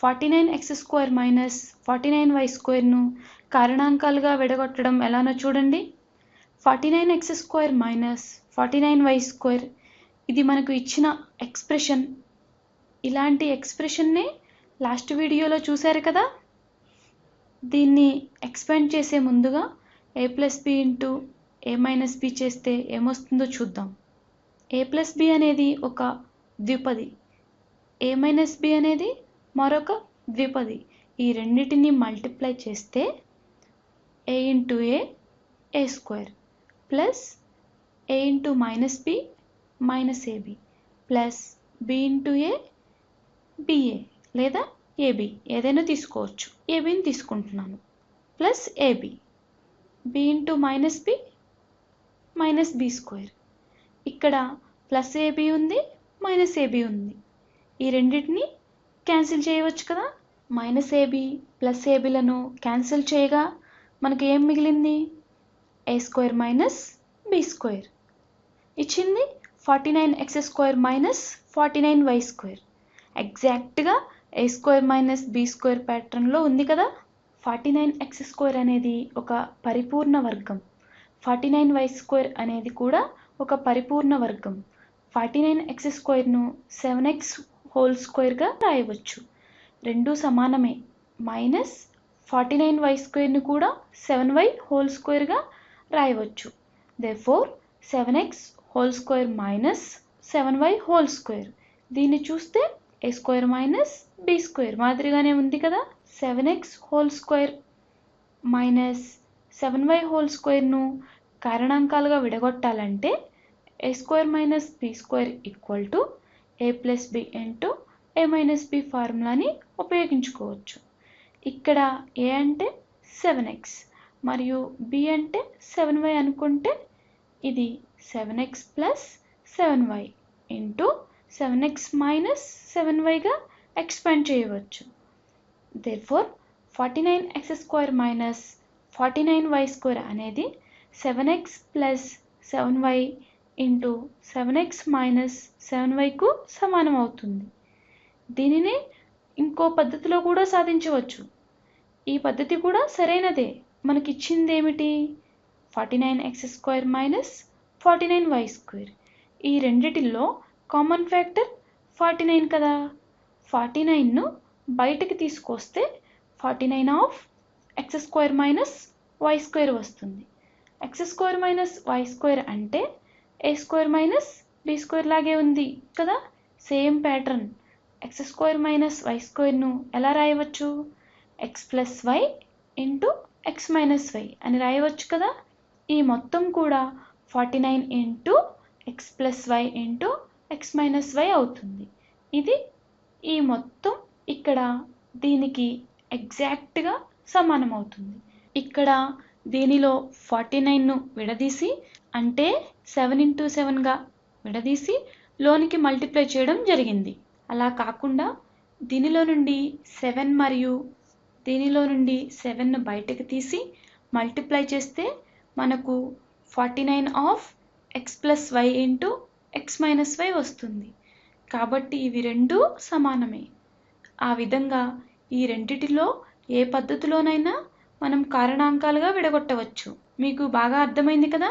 Forty nine x square minus forty nine y స్క్వేర్ను కారణాంకాలుగా విడగొట్టడం ఎలానో చూడండి. Forty nine x square minus forty nine y square ఇది మనకు ఇచ్చిన ఎక్స్ప్రెషన్. ఇలాంటి ఎక్స్ప్రెషన్నే లాస్ట్ వీడియోలో చూశారు కదా? దీన్ని ఎక్స్పాండ్ చేసే ముందుగా a plus b into a minus b చేస్తే ఏమొస్తుందో చూద్దాం. ఏ ప్లస్ బి అనేది ఒక ద్విపది ఏ మైనస్ బి అనేది మరొక ద్విపది. ఈ రెండింటిని మల్టిప్లై చేస్తే a into a a square plus a into minus b minus ab plus b into a ba లేదా ఏబి ఏదైనా తీసుకోవచ్చు. ఏబిని తీసుకుంటున్నాను. Plus ab b into minus b minus b square ఇక్కడ ప్లస్ ఏబి ఉంది మైనస్ ఏబి ఉంది. ఈ రెండింటిని క్యాన్సిల్ చేయవచ్చు కదా? మైనస్ ఏబి ప్లస్ ఏబిలను క్యాన్సిల్ చేయగా మనకి ఏం మిగిలింది? A square minus b square. ఇచ్చింది forty nine x square minus forty nine y square. ఎగ్జాక్ట్గా a square minus b square ప్యాటర్న్లో ఉంది కదా? ఫార్టీ నైన్ ఎక్స్ స్క్వేర్ అనేది ఒక పరిపూర్ణ వర్గం. ఫార్టీ నైన్ వై స్క్వేర్ అనేది కూడా ఒక పరిపూర్ణ వర్గం. ఫార్టీ నైన్ ఎక్స్ స్క్వేర్ను సెవెన్ ఎక్స్ హోల్ స్క్వేర్గా రాయవచ్చు. రెండు సమానమే. మైనస్ ఫార్టీ నైన్ వై స్క్వేర్ను కూడా సెవెన్ వై హోల్ స్క్వేర్గా రాయవచ్చు. Therefore seven x whole square minus seven y whole square దీన్ని చూస్తే a square minus b square మాదిరిగానే ఉంది కదా? Seven x whole square minus seven y whole స్క్వేర్ను కారణాంకాలుగా విడగొట్టాలంటే a square minus b square equal to a plus b into a minus b ఫార్ములాని ఉపయోగించుకోవచ్చు. ఇక్కడ ఏ అంటే seven X మరియు బి అంటే సెవెన్ వై అనుకుంటే ఇది seven x plus seven y into seven x minus seven వైగా expand చేయవచ్చు. Therefore forty nine x square minus forty nine y square అనేది seven x plus seven y into seven x minus seven Vaiku సమానం అవుతుంది. దీనిని ఇంకో పద్ధతిలో కూడా సాధించవచ్చు. ఈ పద్ధతి కూడా సరైనదే. మనకి ఇచ్చింది ఏమిటి? Forty nine x square minus forty nine y square. ఈ రెండిటిల్లో కామన్ ఫ్యాక్టర్ ఫార్టీ నైన్ కదా. ఫార్టీ నైన్ను బయటకి తీసుకొస్తే forty nine of x square minus y square వస్తుంది. X square minus y square అంటే a square minus b square లాగే ఉంది కదా? Same pattern x square minus y స్క్వేర్ను ఎలా రాయవచ్చు? X plus y into x minus y అని రాయవచ్చు కదా? ఈ మొత్తం కూడా forty nine into x plus y into x minus y అవుతుంది. ఇది ఈ మొత్తం ఇక్కడ దీనికి ఎగ్జాక్ట్గా సమానం అవుతుంది ఇక్కడ దీనిలో ఫార్టీ నైన్ను విడదీసి అంటే సెవెన్ ఇంటూ సెవెన్గా విడదీసి లోనికి మల్టిప్లై చేయడం జరిగింది. అలా కాకుండా దీనిలో నుండి సెవెన్ మరియు దీనిలో నుండి సెవెన్ను బయటకు తీసి మల్టిప్లై చేస్తే మనకు forty nine of x plus y into x minus y వస్తుంది. కాబట్టి ఇవి రెండు సమానమే. ఆ విధంగా ఈ రెండిటిలో ఏ పద్ధతిలోనైనా మనం కారణాంకాలుగా విడగొట్టవచ్చు. మీకు బాగా అర్థమైంది కదా?